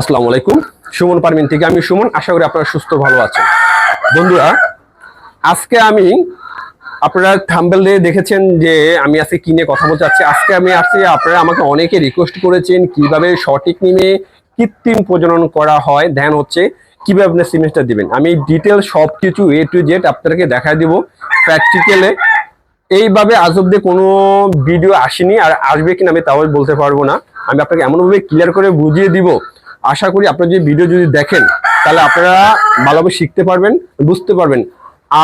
আসসালামু আলাইকুম। সুমন পারমিন থেকে আমি সুমন, আশা করি আপনারা সুস্থ ভালো আছেন। বন্ধুরা, আজকে আমি আপনারা থাম্বেল দিয়ে দেখেছেন যে আমি আজকে কিনে কথা বলতে চাচ্ছি আজকে আমি আসছি, আপনারা আমাকে অনেকে রিকোয়েস্ট করেছেন কীভাবে সঠিক নিমে কৃত্রিম প্রজনন করা হয়। ধ্যান হচ্ছে কীভাবে আপনার সিমেন্টটা দিবেন। আমি ডিটেল সব কিছু এ টু জেড আপনাদেরকে দেখা দিব প্র্যাকটিক্যালে এইভাবে আজ অব্দি কোনো ভিডিও আসেনি, আর আসবে কিনা আমি তাও বলতে পারব না। আমি আপনাকে এমনভাবে ক্লিয়ার করে বুঝিয়ে দিব আশা করি আপনারা যদি ভিডিও যদি দেখেন, তাহলে আপনারা ভালোভাবে শিখতে পারবেন, বুঝতে পারবেন।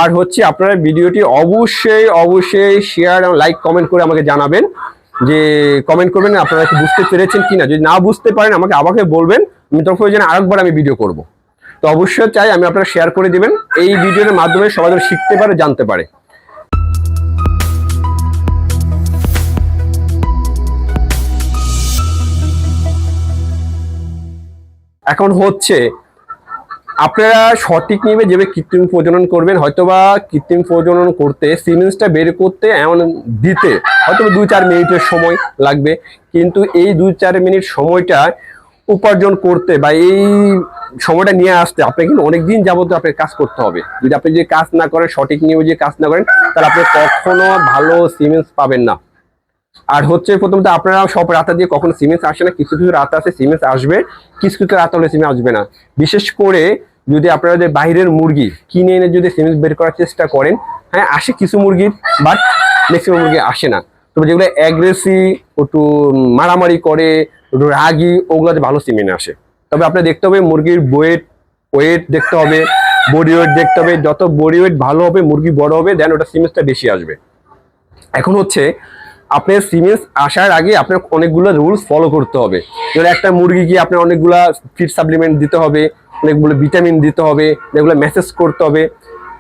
আর হচ্ছে আপনারা ভিডিওটি অবশ্যই অবশ্যই শেয়ার এবং লাইক কমেন্ট করে আমাকে জানাবেন যে কমেন্ট করবেন, আপনারা কি বুঝতে পেরেছেন কি না যদি না বুঝতে পারেন, আমাকে আমাকে বলবেন, আমি তখন যেন আরেকবার আমি ভিডিও করব। তো অবশ্যই চাই আমি আপনারা শেয়ার করে দিবেন, এই ভিডিওর মাধ্যমে সবাই শিখতে পারে, জানতে পারে। এখন হচ্ছে, আপনারা সঠিক নিবে যেভাবে কৃত্রিম প্রজনন করবেন, হয়তোবা কৃত্রিম প্রজনন করতে সিমেন্সটা বের করতে এমন দিতে হয়তো দুই চার মিনিটের সময় লাগবে। কিন্তু এই দুই চার মিনিট সময়টা উপার্জন করতে বা এই সময়টা নিয়ে আসতে আপনাকে কিন্তু অনেক দিন যাবত আপনাকে কাজ করতে হবে। যদি আপনি যে কাজ না করেন, সঠিক নিয়মে যে কাজ না করেন, তাহলে আপনি কখনো ভালো সিমেন্স পাবেন না। আর হচ্ছে প্রথমত আপনারা সব রাতা দিয়ে কখনো সিমেন্স আসে না, কিছু কিছু রাত আছে সিমেন্স আসবে, কিছু কিছু রাত হলে সিমেন্স আসবে না। বিশেষ করে যদি আপনারা বাইরের মুরগি কিনে এনে যদি সিমেন্স বের করার চেষ্টা করেন হ্যাঁ আসে কিছু মুরগির বাট ম্যাক্সিমাম মুরগি আসে না। তবে যেগুলো অ্যাগ্রেসিভ একটু মারামারি করে রাগি ওগুলোতে ভালো সিমেন্ট আসে। তবে আপনার দেখতে হবে মুরগির ওয়েট ওয়েট দেখতে হবে বডি ওয়েট দেখতে হবে, যত বডি ওয়েট ভালো হবে, মুরগি বড় হবে দেন ওটা সিমেন্সটা বেশি আসবে। এখন হচ্ছে আপনার সিমেন্স আসার আগে আপনার অনেকগুলো রুলস ফলো করতে হবে। যেমন একটা মুরগিকে আপনার অনেকগুলা ফিড সাপ্লিমেন্ট দিতে হবে, অনেকগুলো ভিটামিন দিতে হবে, যেগুলো মেসেজ করতে হবে,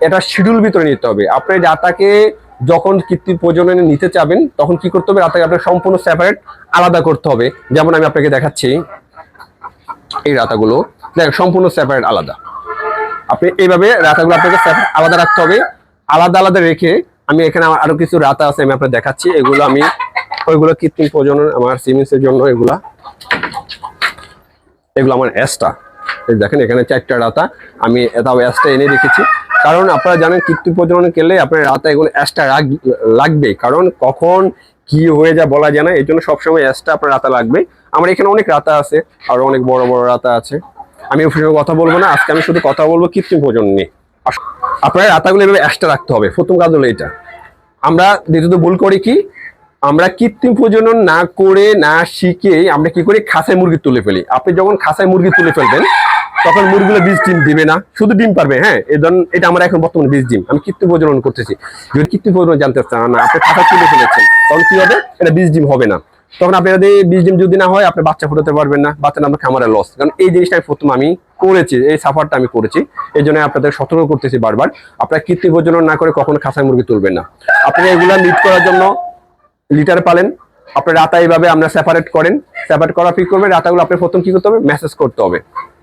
এটা শিডিউল ভিতরে নিতে হবে। আপনার রাতাকে যখন কৃত্রিম প্রজননে নিতে চাবেন, তখন কি করতে হবে? রাতাকে আপনার সম্পূর্ণ সেপারেট আলাদা করতে হবে। যেমন আমি আপনাকে দেখাচ্ছি, এই রাতাগুলো দেখ সম্পূর্ণ সেপারেট আলাদা। আপনি এইভাবে রাতাগুলো আপনাকে আলাদা রাখতে হবে। আলাদা আলাদা রেখে আমি এখানে আমার আরও কিছু রাতা আছে, আমি আপনার দেখাচ্ছি। এগুলো আমি ওইগুলো কৃত্রিম প্রজনন, আমার সিমেন্সের জন্য এগুলা। এগুলো আমার অ্যাসটা। দেখেন, এখানে চারটা রাতা। আমি এটাও অ্যাসটা এনে রেখেছি। কারণ আপনারা জানেন, কৃত্রিম প্রজনন করলে আপনার রাতা এগুলো অ্যাসটা লাগবে কারণ কখন কি হয়ে যা বলা যায় না, এই জন্য সবসময় অ্যাসটা আপনার রাতা লাগবে আমার এখানে অনেক রাতা আছে, আর অনেক বড় বড় রাতা আছে। আমি কথা বলব না। আজকে আমি শুধু কথা বলব কৃত্রিম প্রজনন নিয়ে। আপনার রাতাগুলো এভাবে অ্যাসটা রাখতে হবে। প্রথম কাজ হলো এটা। আমরা দ্বিতীয়ত ভুল করি কি, আমরা কৃত্রিম প্রজনন না করে, না শিখে আমরা কি করি খাসায় মুরগি তুলে ফেলি। আপনি যখন খাসায় মুরগি তুলে ফেলবেন, তখন মুরগিগুলো বীজ ডিম দিবে না। শুধু ডিম পারবে হ্যাঁ? এই ধরুন, এটা আমরা এখন বর্তমানে বীজ ডিম। আমি কৃত্রিম প্রজনন করতেছি। যদি কৃত্রিম প্রজনন জানতে চান, না, আপনি খাতা তুলে ফেলেছেন, তখন কি হবে? এটা বীজ ডিম হবে না। তখন আপনি যদি বীজ ডিম যদি না হয়, আপনি বাচ্চা ফুটাতে পারবেন না বাচ্চা আমরা খামারে লস কারণ এই জিনিসটা প্রথম আমি করেছি, এই সাফারটা আমি করেছি। এই জন্য আপনাদের সতর্ক করতেছি বারবার। আপনারা কৃত্রিম প্রজনন না করে কখনো খাসায় মুরগি তুলবেন না। আপনারা এগুলা লিড করার জন্য লিটার পালেন। আপনি রাতা এইভাবে আমরা সেপারেট করেন। সেপারেট করা কি করবেন। রাতাগুলো আপনি প্রথম কি করতে হবে? মেসেজ করতে হবে।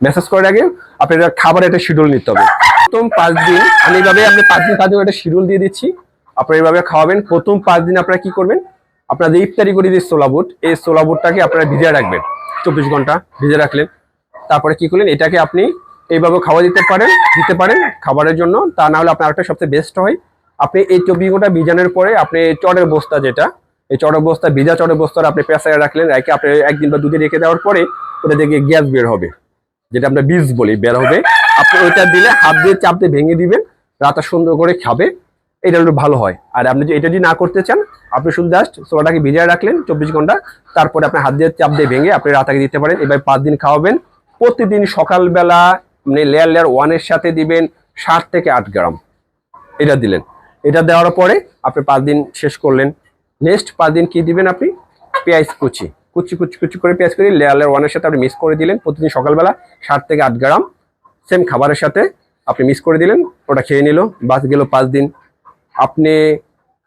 মেসেজ করার আগে আপনার খাবারের একটা শিডিউল নিতে হবে। প্রথম পাঁচ দিন আমি এইভাবে আপনি পাঁচ দিন পাঁচ দিন একটা শিডিউল দিয়ে দিচ্ছি। আপনারা এইভাবে খাওয়াবেন। প্রথম পাঁচ দিন আপনারা কি করবেন? আপনারা যে ইফতারি করে যে সোলা বুট, এই সোলা বুটটাকে আপনারা ভিজিয়ে রাখবেন। চব্বিশ ঘণ্টা ভিজে রাখলেন। তারপরে কি করলেন? এটাকে আপনি এইভাবে খাওয়া দিতে পারেন দিতে পারেন খাবারের জন্য। তা না হলে আপনার একটা সবচেয়ে বেস্ট হয়। আপনি এই চব্বিশ ঘণ্টা ভিজানোর পরে আপনি চটের বস্তা যেটা, এই চটের বস্তা, ভিজা চটের বস্তা আপনি পেঁচায় রাখলেন, রেখে আপনি একদিন বা দুদিন রেখে দেওয়ার পরে ওটা থেকে গ্যাস বের হবে, যেটা আমরা বীজ বলি, বের হবে। আপনি ওইটা দিলে হাত দিয়ে চাপ দিয়ে ভেঙে দিবেন, রাতা সুন্দর করে খাবে, এটা একটু ভালো হয়। আর আপনি এটা যদি না করতে চান, আপনি শুধু জাস্ট সোলাটাকে ভিজিয়ে রাখলেন চব্বিশ ঘণ্টা, তারপরে আপনি হাত দিয়ে চাপ দিয়ে ভেঙে আপনি রাতাকে দিতে পারেন এবার পাঁচ দিন খাওয়াবেন। প্রতিদিন সকালবেলা মানে লেয়ার লেয়ার ওয়ানের সাথে দিবেন ষাট থেকে আট গ্রাম। এটা দিলেন। এটা দেওয়ার পরে আপনি পাঁচ দিন শেষ করলেন। নেক্সট পাঁচ দিন কি দিবেন আপনি? পেঁয়াজ কুচি। কুচি কুচি কুচি করে পেঁয়াজ করে লেয়ার লেয়ার ওয়ানের সাথে আপনি মিক্স করে দিলেন। প্রতিদিন সকালবেলা ষাট থেকে আট গ্রাম। সেম খাবারের সাথে আপনি মিক্স করে দিলেন। ওটা খেয়ে নিল। বাস গেল পাঁচ দিন। আপনি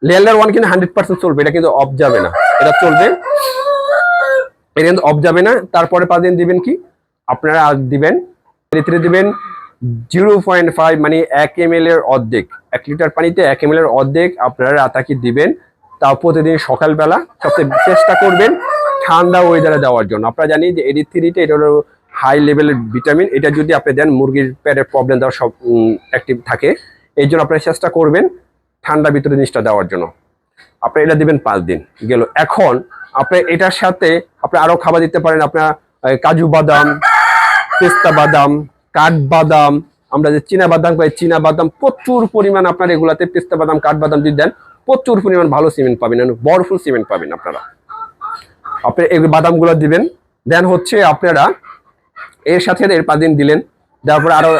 লেয়ার লেয়ার ওয়ান কিন্তু হান্ড্রেড পার্সেন্ট চলবে। এটা কিন্তু অফ যাবে না। এটা চলবে। এটা কিন্তু অফ যাবে না। তারপরে পাঁচ দিন দিবেন কি? আপনারা দিবেন এতে দিবেন জিরো পয়েন্ট ফাইভ মানে এক এম এর অর্ধেক। এক লিটার পানিতে এক এম এর অর্ধেক আপনারা রাতাকি দিবেন। তাও প্রতিদিন সকালবেলা সবচেয়ে চেষ্টা করবেন ঠান্ডা ওয়েদারে দেওয়ার জন্য। আপনারা জানি যে এডি থ্রিতে এটা হলো হাই লেভেলের ভিটামিন এটা যদি আপনি দেন, মুরগির পেটের প্রবলেম দেওয়ার সব অ্যাক্টিভ থাকে। এই জন্য আপনারা চেষ্টা করবেন ঠান্ডা ভিতরে জিনিসটা দেওয়ার জন্য। আপনি এটা দিবেন পাঁচ দিন, গেল। এখন আপনি এটার সাথে আপনি আরও খাবার দিতে পারেন, আপনার কাজু বাদাম পেস্তা বাদাম, কাঠবাদাম, আমরা যে চীনা বাদাম পাই, চীনা বাদাম প্রচুর পরিমাণ আপনার এগুলাতে পেস্তা বাদাম, কাঠবাদাম যদি দেন। প্রচুর পরিমাণ ভালো সিমেন্ট পাবেন বরফুল সিমেন্ট পাবেন আপনারা। আপনি এই বাদামগুলো দিবেন, দেন হচ্ছে আপনারা এর সাথে এর পাঁচ দিন দিলেন, দেওয়ার পরে আরও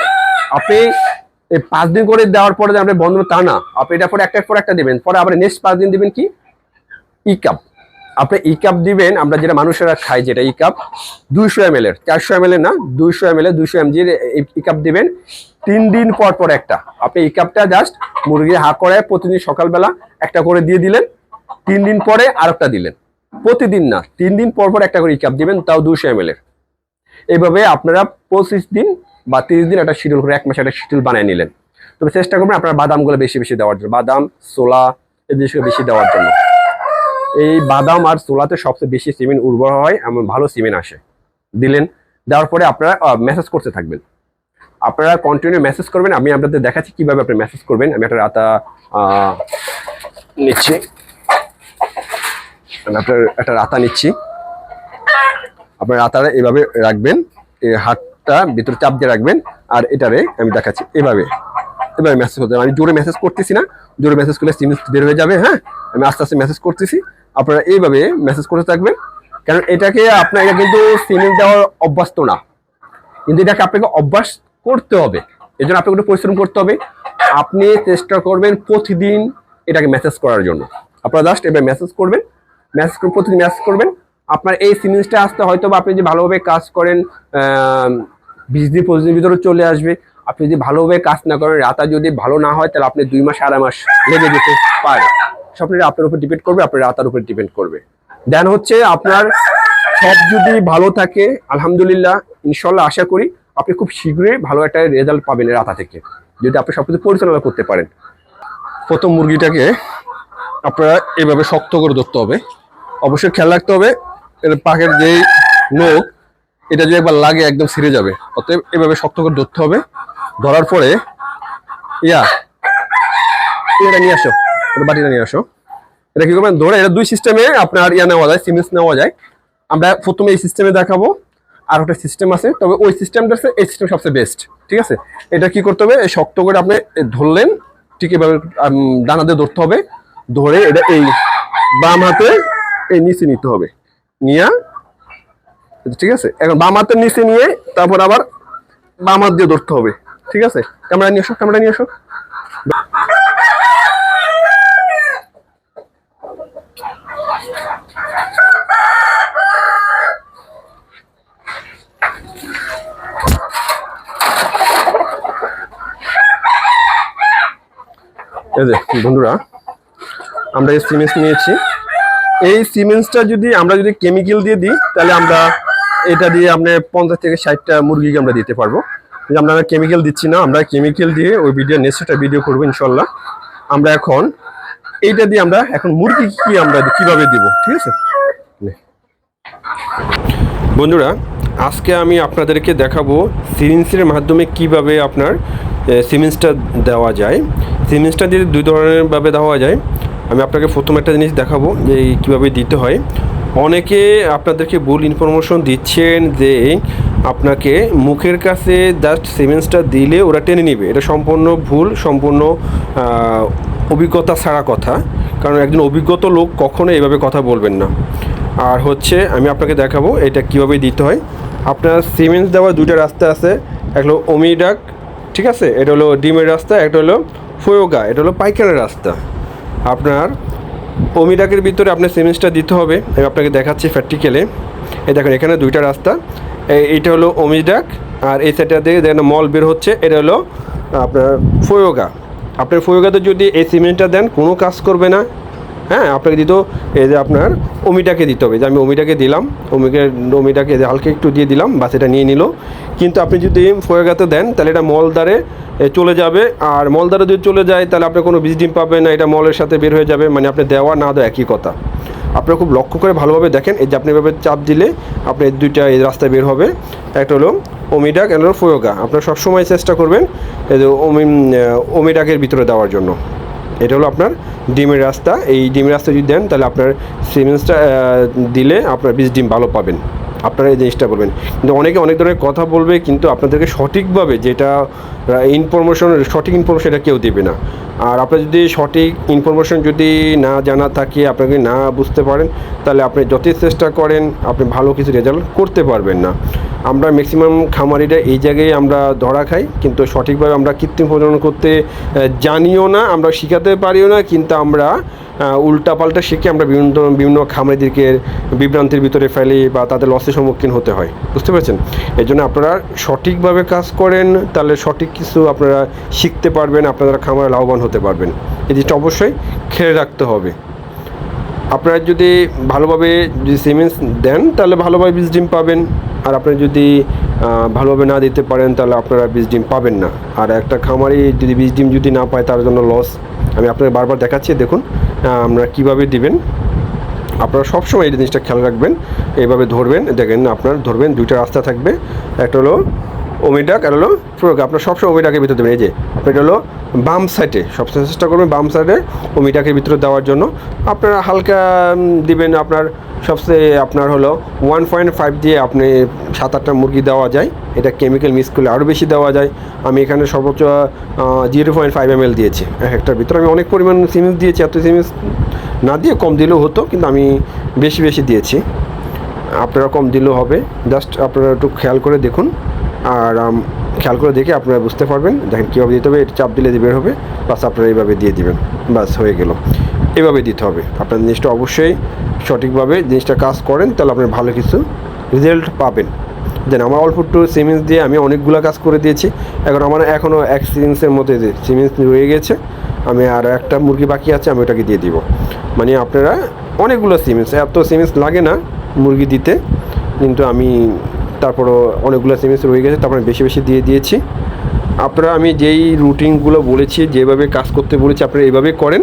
আপনি এই পাঁচ দিন করে দেওয়ার পরে আপনি বন্ধ তা না, আপনি এটা পরে একটার পর একটা দেবেন, পরে আবার নেক্সট পাঁচ দিন দিবেন কি? ই কাপ আপনি ই কাপ দিবেন, আমরা যেটা মানুষেরা খাই যেটা ই কাপ দুইশো এম এল এর, চারশো এম এল এর না, দুইশো এম এল এর, দুইশো এম জির ই কাপ দিবেন। তিন দিন পর পর একটা। আপনি ই কাপটা জাস্ট মুরগি হা করে প্রতিদিন সকালবেলা একটা করে দিয়ে দিলেন, তিন দিন পরে আর একটা দিলেন। প্রতিদিন না, তিন দিন পর পর একটা করে ই কাপ দিবেন, তাও দুইশো এম এল এর। এইভাবে আপনারা পঁচিশ দিন বা তিরিশ দিন একটা শিডিউল করে, এক মাসে একটা শিডিউল বানিয়ে নিলেন। তবে চেষ্টা করবেন আপনার বাদামগুলো বেশি বেশি দেওয়ার জন্য, বাদাম সোলা এই জিনিসগুলো বেশি দেওয়ার জন্য। এই বাদাম আর সোলাতে সবচেয়ে বেশি সিমেন্ট উর্বর হয়, এমন ভালো সিমেন্ট আসে। দিলেন, দেওয়ার পরে আপনারা মেসেজ করতে থাকবেন। আপনারা কন্টিনিউ মেসেজ করবেন, আমি আপনাদের দেখাচ্ছি কীভাবে আপনি মেসেজ করবেন। আমি একটা রাতা নিচ্ছি। আপনার একটা রাতা নিচ্ছি। আপনার রাতারে এভাবে রাখবেন হাতটা ভিতরে চাপ দিয়ে রাখবেন, আর এটারে আমি দেখাচ্ছি এভাবে। এভাবে মেসেজ করতে আমি জোরে মেসেজ করতেছি না। জোরে মেসেজ করলে সিম বের হয়ে যাবে হ্যাঁ? আমি আস্তে আস্তে মেসেজ করতেছি। আপনারা এইভাবে মেসেজ করতে থাকবেন। কারণ এটাকে আপনাকে কিন্তু সিমেন্ট দেওয়ার অভ্যস্ত না। কিন্তু এটাকে আপনাকে অভ্যাস করতে হবে। এই জন্য আপনাকে একটু পরিশ্রম করতে হবে। আপনি চেষ্টা করবেন প্রতিদিন এটাকে মেসেজ করার জন্য। আপনারা জাস্ট এবার মেসেজ করবেন। মেসেজ করে প্রতিদিন মেসেজ করবেন। আপনার এই সিমেন্সটা আসতে হয়তো বা আপনি যদি ভালোভাবে কাজ করেন আহ, বিশ দিন পঁচিশ দিনের ভিতরে চলে আসবে। আপনি যদি ভালোভাবে কাজ না করেন রাতা যদি ভালো না হয় তাহলে আপনি দুই মাস আড়াই মাস লেগে যেতে পারে স্বপ্নটা আপনার উপর ডিপেন্ড করবে, আপনার রাতার উপর ডিপেন্ড করবে। দেন হচ্ছে আপনার সব যদি ভালো থাকে, আলহামদুলিল্লাহ ইনশাল্লাহ আশা করি আপনি খুব শীঘ্রই ভালো একটা রেজাল্ট পাবেন রাতা থেকে। যদি আপনি সব কিছু পরিচালনা করতে পারেন। প্রথম মুরগিটাকে আপনারা এইভাবে শক্ত করে ধরতে হবে। অবশ্যই খেয়াল রাখতে হবে, এর পাখের যেই নোখ, এটা যদি একবার লাগে একদম ছিঁড়ে যাবে। অতএব এভাবে শক্ত করে ধরতে হবে। ধরার পরে, ইয়া, এটা নিয়ে আসো। বাটিটা নিয়ে আসো। এটা কি করবেন? ধরে এটা দুই সিস্টেমে আপনার ইয়া নেওয়া যায় সিমেন্স নেওয়া যায়। আমরা প্রথমে এই সিস্টেমে দেখাবো, আর একটা সিস্টেম আছে। তবে ওই সিস্টেমটা হচ্ছে এই সিস্টেম সবচেয়ে বেস্ট ঠিক আছে? এটা কি করতে হবে? শক্ত করে আপনি ধরলেন, ঠিক এভাবে ডানা দিয়ে ধরতে হবে। ধরে এটা এই বাম হাতে এই নিচে নিতে হবে। নিয়ে, ঠিক আছে? এখন বাম হাতের নিচে নিয়ে তারপর আবার বাম হাত দিয়ে ধরতে হবে, ঠিক আছে? ক্যামেরা নিয়ে আসো ক্যামেরা নিয়ে আসো। এই যে, বন্ধুরা, আমরা এই সিমেন্স নিয়েছি। এই সিমেন্সটা যদি আমরা যদি কেমিক্যাল দিয়ে দিই, তাহলে আমরা এটা দিয়ে আপনি পঞ্চাশ থেকে ষাটটা মুরগিকে আমরা দিতে পারব। কিন্তু আমরা কেমিক্যাল দিচ্ছি না, আমরা কেমিক্যাল দিয়ে ওই ভিডিও নেক্সট একটা ভিডিও করব ইনশাল্লাহ আমরা এখন এইটা দিয়ে আমরা এখন মুরগি কি আমরা কীভাবে দিব, ঠিক আছে? বন্ধুরা, আজকে আমি আপনাদেরকে দেখাবো সিরিঞ্জের মাধ্যমে কীভাবে আপনার সিমেন্সটা দেওয়া যায়। সিমেন্সটা দিয়ে দুই ধরনের ভাবে দেওয়া যায়, আমি আপনাকে প্রথম একটা জিনিস দেখাবো যে কীভাবে দিতে হয়। অনেকে আপনাদেরকে ভুল ইনফরমেশন দিচ্ছেন যে আপনাকে মুখের কাছে জাস্ট সিমেন্সটা দিলে ওরা টেনে নিবে। এটা সম্পূর্ণ ভুল, সম্পূর্ণ অভিজ্ঞতা ছাড়া কথা। কারণ একজন অভিজ্ঞত লোক কখনো এভাবে কথা বলবেন না। আর হচ্ছে আমি আপনাকে দেখাবো এটা কীভাবে দিতে হয়। আপনার সিমেন্স দেওয়ার দুইটা রাস্তা আছে। একটা হলো ওমিডাক ঠিক আছে? এটা হলো ডিমের রাস্তা, একটা হলো ফয়োগা এটা হলো পাইকারের রাস্তা। আপনার ওমিডাকের ভিতরে আপনার সেমিস্টার দিতে হবে। আমি আপনাকে দেখাচ্ছি প্র্যাকটিক্যালে এই দেখেন, এখানে দুইটা রাস্তা। এই- এইটা হলো ওমিডাক আর এই সাইডটা দিয়ে দেখেন মল বের হচ্ছে। এটা হলো আপনার ফয়োগা আপনার ফয়োগাতে যদি এই সিমেন্টটা দেন, কোনো কাজ করবে না। হ্যাঁ আপনাকে দিত এই যে আপনার অমিটাকে দিতে হবে। যে আমি অমিটাকে দিলাম, অমিকে অমিটাকে হালকা একটু দিয়ে দিলাম, বাস এটা নিয়ে নিল। কিন্তু আপনি যদি ফয়েগাতে দেন, তাহলে এটা মলদারে চলে যাবে। আর মলদারে যদি চলে যায়, তাহলে আপনি কোনো বীজ ডিম পাবেন না, এটা মলের সাথে বের হয়ে যাবে। মানে আপনি দেওয়া না দেওয়া একই কথা। আপনারা খুব লক্ষ্য করে ভালোভাবে দেখেন, এই যে আপনি এভাবে চাপ দিলে আপনি এই দুইটা এই রাস্তায় বের হবে। একটা হলো ওমিডাক একটা হলো ফোয়োগা। আপনারা সবসময় চেষ্টা করবেন, এই যে ওমি ওমিডাকের ভিতরে দেওয়ার জন্য। এটা হলো আপনার ডিমের রাস্তা। এই ডিমের রাস্তা যদি দেন, তাহলে আপনার সিমেন্সটা দিলে আপনার বীজ ডিম ভালো পাবেন। আপনারা এই জিনিসটা বলবেন। কিন্তু অনেকে অনেক ধরনের কথা বলবে, কিন্তু আপনাদেরকে সঠিকভাবে যেটা ইনফরমেশন সঠিক ইনফরমেশন এটা কেউ দেবে না। আর আপনার যদি সঠিক ইনফরমেশন যদি না জানা থাকে আপনাকে না বুঝতে পারেন, তাহলে আপনি যতই চেষ্টা করেন, আপনি ভালো কিছু রেজাল্ট করতে পারবেন না। আমরা ম্যাক্সিমাম খামারিরা এই জায়গায় আমরা ধরা খাই, কিন্তু সঠিকভাবে আমরা কৃত্রিম প্রজনন করতে জানিও না, আমরা শেখাতে পারিও না, কিন্তু আমরা উল্টা পাল্টা শিখে আমরা বিভিন্ন বিভিন্ন খামারিদেরকে বিভ্রান্তির ভিতরে ফেলি বা তাদের লসের সম্মুখীন হতে হয়। বুঝতে পেরেছেন? এই জন্য আপনারা সঠিকভাবে কাজ করেন, তাহলে সঠিক কিছু আপনারা শিখতে পারবেন আপনারা খামারে লাভবান হতে পারবেন। এই জিনিসটা অবশ্যই খেয়াল রাখতে হবে। আপনারা যদি ভালোভাবে যদি সিমেন্টস দেন, তাহলে ভালোভাবে বীজ ডিম পাবেন। আর আপনারা যদি ভালোভাবে না দিতে পারেন, তাহলে আপনারা বীজ ডিম পাবেন না। আর একটা খামারি যদি বীজ ডিম যদি না পায়, তার জন্য লস আমি আপনাকে বারবার দেখাচ্ছি, দেখুন, আমরা কীভাবে দিবেন। আপনারা সবসময় এই জিনিসটা খেয়াল রাখবেন, এইভাবে ধরবেন, দেখেন আপনার ধরবেন, দুইটা রাস্তা থাকবে, একটা হলো ওমিডাক আর হলো প্রয়োগ। আপনার সবসময় ওমিডাকের ভিতরে দেবেন। এই যে, এটা হলো বাম সাইডে সবসময় চেষ্টা করবেন বাম সাইডে ওমিডাকের ভিতরে দেওয়ার জন্য। আপনারা হালকা দিবেন আপনার সবচেয়ে আপনার হলো ওয়ান পয়েন্ট ফাইভ দিয়ে আপনি সাত আটটা মুরগি দেওয়া যায়। এটা কেমিক্যাল মিক্স করলে আরও বেশি দেওয়া যায়। আমি এখানে সর্বোচ্চ zero point five M L দিয়েছি এক একটার ভিতরে। আমি অনেক পরিমাণ সিমেন্স দিয়েছি, এত সিমেন্স না দিয়ে কম দিলেও হতো, কিন্তু আমি বেশি বেশি দিয়েছি। আপনারা কম দিলেও হবে। জাস্ট আপনারা একটু খেয়াল করে দেখুন। আর খেয়াল করে দেখে আপনারা বুঝতে পারবেন দেখেন কীভাবে দিতে হবে এটা চাপ দিলে বের হবে বাস আপনারা এইভাবে দিয়ে দিবেন বাস হয়ে গেল। এভাবে দিতে হবে। আপনার জিনিসটা অবশ্যই সঠিকভাবে জিনিসটা কাজ করেন, তাহলে আপনার ভালো কিছু রেজাল্ট পাবেন। দেন আমার অল্প একটু সিমেন্স দিয়ে আমি অনেকগুলো কাজ করে দিয়েছি। এখন আমার এখনও এক সিমেন্সের মধ্যে সিমেন্স রয়ে গেছে, আমি আর একটা মুরগি বাকি আছে, আমি ওটাকে দিয়ে দিব। মানে আপনারা অনেকগুলো সিমেন্স এত সিমেন্স লাগে না মুরগি দিতে, কিন্তু আমি তারপরও অনেকগুলো সিমেন্স রয়ে গেছে, তারপরে বেশি বেশি দিয়ে দিয়েছি। আপনারা, আমি যেই রুটিনগুলো বলেছি, যেভাবে কাজ করতে বলেছি, আপনারা এইভাবে করেন,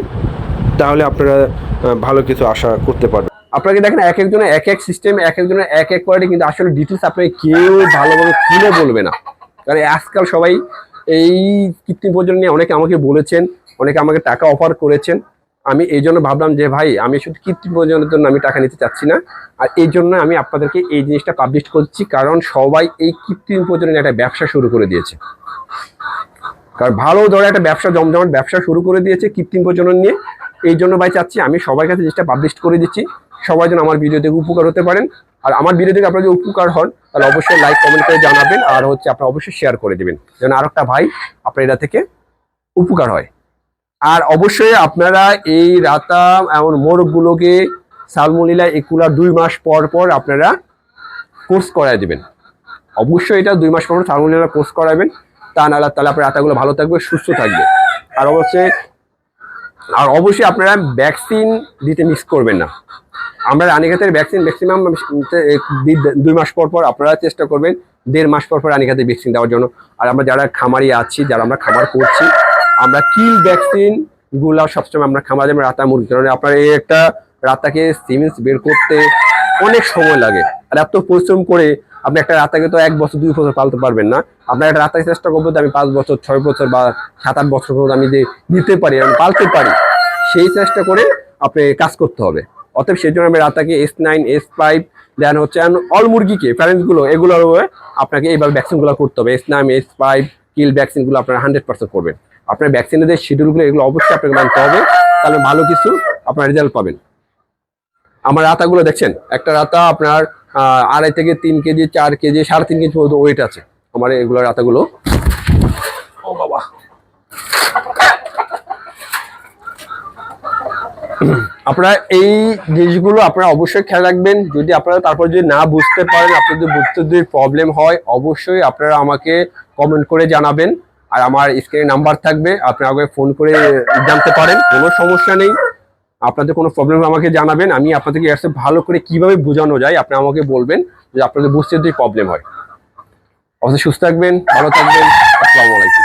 তাহলে আপনারা ভালো কিছু আশা করতে পারবেন। আপনাকে দেখেন, এক একজনের এক এক সিস্টেম এক একজনের এক এক কোয়ালিটি কিন্তু আসলে ডিটেলস আপনাকে কেউ ভালোভাবে খুলে বলবে না। কারণ আজকাল সবাই এই কৃত্রিম প্রজন্ম নিয়ে অনেকে আমাকে বলেছেন, অনেকে আমাকে টাকা অফার করেছেন। আমি এই জন্য ভাবলাম যে, ভাই, আমি শুধু কৃত্রিম প্রজন্মের জন্য আমি টাকা নিতে চাচ্ছি না। আর এই জন্য আমি আপনাদেরকে এই জিনিসটা পাবলিশ করছি, কারণ সবাই এই কৃত্রিম প্রজন্মের একটা ব্যবসা শুরু করে দিয়েছে। কারণ ভালো ধরে একটা ব্যবসা, জমজমাট ব্যবসা শুরু করে দিয়েছে কৃত্রিম প্রজনন নিয়ে। এই জন্য ভাই চাচ্ছি, আমি সবার কাছে জিনিসটা পাবলিশ করে দিচ্ছি। সবাই যেন আমার ভিডিও থেকে উপকার হতে পারেন। আর আমার ভিডিও থেকে আপনার যদি উপকার হন, তাহলে অবশ্যই লাইক কমেন্ট করে জানাবেন। আর হচ্ছে আপনারা অবশ্যই শেয়ার করে দেবেন। যেন আর একটা ভাই আপনার এটা থেকে উপকার হয়। আর অবশ্যই আপনারা এই রাতা এমন মোরগগুলোকে সালমোনিলা একুলা দুই মাস পর পর আপনারা কোর্স করায় দেবেন। অবশ্যই এটা দুই মাস পর পর সালমোনিলা কোর্স করাবেন। তা নাহলে তাহলে আপনার রাতাগুলো ভালো থাকবে, সুস্থ থাকবে। আর অবশ্যই আর অবশ্যই আপনারা ভ্যাকসিন দিতে মিস করবেন না। আমরা রানীঘাতের ভ্যাকসিন ম্যাক্সিমাম দুই মাস পর পর আপনারা চেষ্টা করবেন দেড় মাস পর পর রানীঘাতের ভ্যাকসিন দেওয়ার জন্য। আর আমরা যারা খামারি আছি, যারা আমরা খামার করছি কিল ভ্যাকসিনগুলা সবসময় আমরা খামারে আমরা রাতা মুরগি কারণ আপনার এই একটা রাতাকে সিমেন্স বের করতে অনেক সময় লাগে। আর এত পরিশ্রম করে আপনি একটা রাতাকে তো এক বছর, দুই বছর পালতে পারবেন না। আপনার একটা রাতাকে চেষ্টা করব আমি পাঁচ বছর, ছয় বছর বা সাত, আট বছর পর্যন্ত আমি যে দিতে পারি, আমি পালতে পারি, সেই চেষ্টা করে আপনি কাজ করতে হবে। অতএব সেই জন্য আমি রাতাকে S nine S five then হচ্ছে অল মুরগিকে প্যারেন্টসগুলো এগুলোর আপনাকে এইভাবে ভ্যাকসিনগুলো করতে হবে। S nine S five kill ভ্যাকসিনগুলো আপনারা হান্ড্রেড পার্সেন্ট করবেন। আপনার ভ্যাকসিনের যে শিডিউলগুলো এগুলো অবশ্যই আপনাকে মানতে হবে। তাহলে ভালো কিছু আপনার রেজাল্ট পাবেন। আমার রাতাগুলো দেখছেন? একটা রাতা আপনার আড়াই থেকে তিন কেজি চার কেজি সাড়ে তিন কেজি পর্যন্ত ওয়েট আছে। আমার এগুলো রাতাগুলো ও বাবা। আপনারা এই জিনিসগুলো আপনারা অবশ্যই খেয়াল রাখবেন। যদি আপনারা তারপর যদি না বুঝতে পারেন আপনাদের যদি বুঝতে যদি প্রবলেম হয় অবশ্যই আপনারা আমাকে কমেন্ট করে জানাবেন। আর আমার স্ক্রিনে নাম্বার থাকবে, আপনি আগে ফোন করে জানতে পারেন, কোনো সমস্যা নেই। আপনাদের কোনো প্রবলেম আমাকে জানাবেন, আমি আপনাদেরকে এসে ভালো করে কীভাবে বোঝানো যায়, আপনি আমাকে বলবেন যে আপনাদের বুঝতে যদি প্রবলেম হয়। অবশ্যই সুস্থ থাকবেন, ভালো থাকবেন, আসসালামু আলাইকুম।